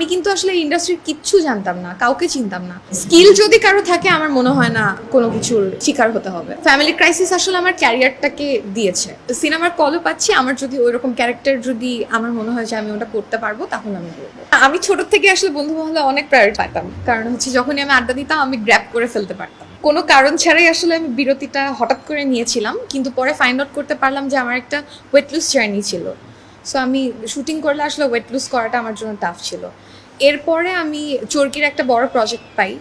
আমি কিন্তু আসলে ইন্ডাস্ট্রির কিচ্ছু জানতাম না, কাউকে চিনতাম না। স্কিল যদি কারও থাকে, আমার মনে হয় না কোনো কিছুর শিকার হতে হবে। ফ্যামিলি ক্রাইসিস আসলে আমার ক্যারিয়ারটাকে দিয়েছে। সিনেমার কলও পাচ্ছি, আমার যদি ওই রকম ক্যারেক্টার যদি আমার মনে হয় যে আমি ওটা করতে পারব, তাহলে আমি করব। আমি ছোট থেকে আসলে বন্ধু মহলে অনেক প্রায়োরিটি পাইতাম। কারণ হচ্ছে যখনই আমি আড্ডা দিতাম, আমি গ্র্যাপ করে ফেলতে পারতাম। কোনো কারণ ছাড়াই আসলে আমি বিরতিটা হঠাৎ করে নিয়েছিলাম, কিন্তু পরে ফাইন্ড আউট করতে পারলাম যে আমার একটা ওয়েট লুজ জার্নি ছিল। সো আমি শুটিং করলে আসলে ওয়েট লুজ করাটা আমার জন্য টাফ ছিল। এরপরে আমি চরকির একটা বড় প্রজেক্ট পাই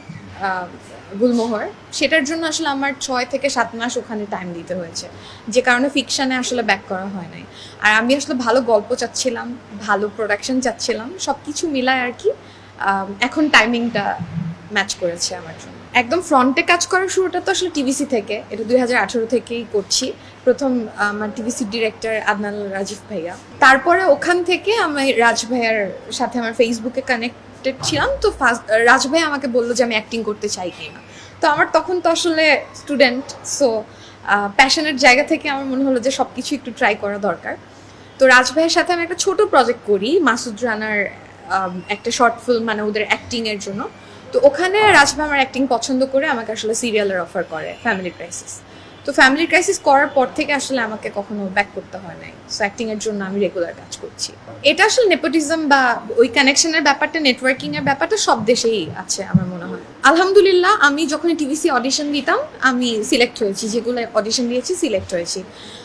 গুলমোহর। সেটার জন্য আসলে আমার ছয় থেকে সাত মাস ওখানে টাইম দিতে হয়েছে। যে কারণে ফিকশানে আসলে ব্যাক করা হয় নাই। আর আমি আসলে ভালো গল্প চাচ্ছিলাম, ভালো প্রোডাকশন চাচ্ছিলাম সব কিছু মিলায় আর কি এখন টাইমিংটা ম্যাচ করেছে আমার জন্য। একদম ফ্রন্টে কাজ করার শুরুটা তো আসলে টিভিসি থেকে, এটা দুই হাজার আঠেরো থেকেই করছি। প্রথম আমার টিভিসি ডিরেক্টর আদনাল রাজীব ভাইয়া। তারপরে ওখান থেকে আমি রাজ ভাইয়ার সাথে আমার ফেসবুকে কানেক্টেড ছিলাম। তো ফার্স্ট রাজ ভাই আমাকে বলল যে আমি অ্যাক্টিং করতে চাই কিনা। তো আমার তখন তো আসলে স্টুডেন্ট সো প্যাশনের জায়গা থেকে আমার মনে হলো যে সব কিছু একটু ট্রাই করা দরকার। তো রাজ ভাইয়ের সাথে আমি একটা ছোট প্রজেক্ট করি, মাসুদ রানার একটা শর্ট ফিল্ম মানে ওদের অ্যাক্টিংয়ের জন্য। তো ওখানে রাজ ভাই আমার অ্যাক্টিং পছন্দ করে, আমাকে আসলে সিরিয়ালের অফার করে ফ্যামিলি ক্রাইসিস তো ফ্যামিলি ক্রাইসিস করার পর থেকে আসলে আমাকে কখনো ব্যাক করতে হয় নাই। সো অ্যাক্টিং এর জন্য আমি রেগুলার কাজ করছি। এটা আসলে নেপোটিজম বা ওই কানেকশনের ব্যাপারটা নেটওয়ার্কিং এর ব্যাপারটা সব দেশেই আছে আমার মনে হয়। আলহামদুলিল্লাহ, আমি যখন টিভিসি অডিশন দিতাম আমি সিলেক্ট হয়েছি। যেগুলো অডিশন দিয়েছি সিলেক্ট হয়েছি।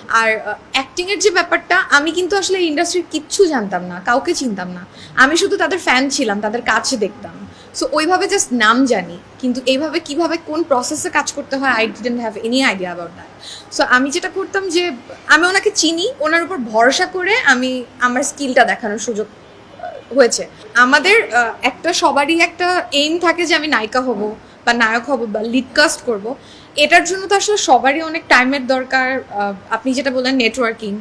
আর অ্যাক্টিং এর যে ব্যাপারটা, আমি কিন্তু আসলে ইন্ডাস্ট্রির কিচ্ছু জানতাম না, কাউকে চিনতাম না। আমি শুধু তাদের ফ্যান ছিলাম, তাদের কাছে দেখতাম। সো ওইভাবে জাস্ট নাম জানি, কিন্তু এইভাবে কীভাবে কোন প্রসেসে কাজ করতে হয় I didn't have any idea about that so আমি যেটা করতাম যে, আমি ওনাকে চিনি, ওনার উপর ভরসা করে আমি আমার স্কিলটা দেখানোর সুযোগ হয়েছে। আমাদের একটা সবারই একটা এইম থাকে যে আমি নায়িকা হব বা নায়ক হব বা লিড কাস্ট করব। এটার জন্য তো আসলে সবারই অনেক টাইমের দরকার আপনি যেটা বললেন নেটওয়ার্কিং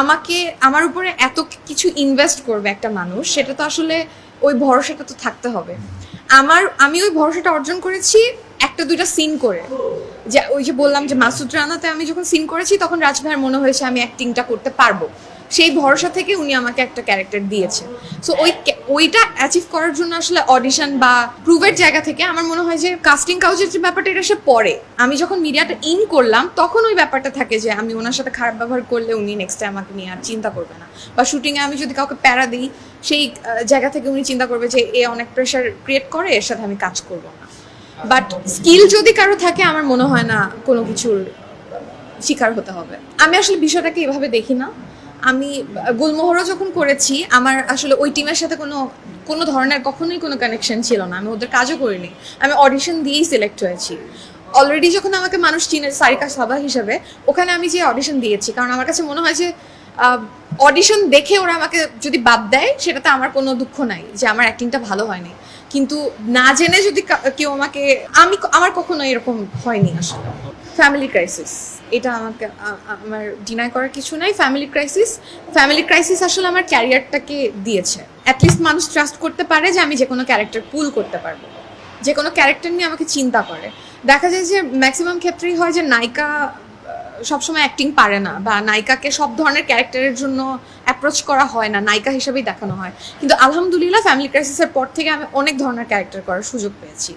আমাকে, আমার উপরে এত কিছু ইনভেস্ট করবে একটা মানুষ, সেটা তো আসলে ওই ভরসাটা তো থাকতে হবে। আমার, আমি ওই ভরসাটা অর্জন করেছি একটা দুইটা সিন করে। যে ওই যে বললাম যে মাসুদ রানাতে আমি যখন সিন করেছি, তখন রাজভাইয়ের মনে হয়েছে আমি অ্যাক্টিংটা করতে পারব। সেই ভরসা থেকে উনি আমাকে একটা ক্যারেক্টার দিয়েছে সো ওই ওইটা অ্যাচিভ করার জন্য আসলে অডিশন বা প্রুভের জায়গা থেকে আমার মনে হয় যে কাস্টিং কাউচের যে ব্যাপারটা, এটা সে পরে আমি যখন মিডিয়াটা ইন করলাম, তখন ওই ব্যাপারটা থাকে যে আমি ওনার সাথে খারাপ ব্যবহার করলে উনি নেক্সট টাইম আমাকে নিয়ে আর চিন্তা করবে না। বা শুটিংয়ে আমি যদি কাউকে প্যারা দিই, সেই জায়গা থেকে উনি চিন্তা করবে যে এ অনেক প্রেশার ক্রিয়েট করে, এর সাথে আমি কাজ করব না। বাট স্কিল যদি কারও থাকে, আমার মনে হয় না কোনো কিছুর শিকার হতে হবে। আমি আসলে বিষয়টাকে এভাবে দেখি না। আমি, গুলমোহরও যখন করেছি, আমার আসলে ওই টিমের সাথে কোনো কোনো ধরনের কখনোই কোনো কানেকশন ছিল না। আমি ওদের কাজও করিনি। আমি অডিশন দিয়েই সিলেক্ট হয়েছি। অলরেডি যখন আমাকে মানুষ চিনে সারিকা সাবা হিসাবে, ওখানে আমি যে অডিশন দিয়েছি, কারণ আমার কাছে মনে হয় যে অডিশন দেখে ওরা আমাকে যদি বাদ দেয়, সেটাতে আমার কোনো দুঃখ নাই যে আমার অ্যাক্টিংটা ভালো হয়নি। কিন্তু না জেনে যদি কেউ আমাকে আমি আমার কখনো এরকম হয়নি। আসলে ফ্যামিলি ক্রাইসিস এটা আমাকে আমার ডিনাই করার কিছু নাই। ফ্যামিলি ক্রাইসিস ফ্যামিলি ক্রাইসিস আসলে আমার ক্যারিয়ারটাকে দিয়েছে। অ্যাটলিস্ট মানুষ ট্রাস্ট করতে পারে যে আমি যে কোনো ক্যারেক্টার পুল করতে পারব। যে কোনো ক্যারেক্টার নিয়ে আমাকে চিন্তা করে। দেখা যায় যে ম্যাক্সিমাম ক্ষেত্রেই হয় যে নায়িকা সবসময় অ্যাক্টিং পারে না বা নায়িকাকে সব ধরনের ক্যারেক্টারের জন্য অ্যাপ্রোচ করা হয় না, নায়িকা হিসেবেই দেখানো হয়। কিন্তু আলহামদুলিল্লাহ ফ্যামিলি ক্রাইসিসের পর থেকে আমি অনেক ধরনের ক্যারেক্টার করার সুযোগ পেয়েছি।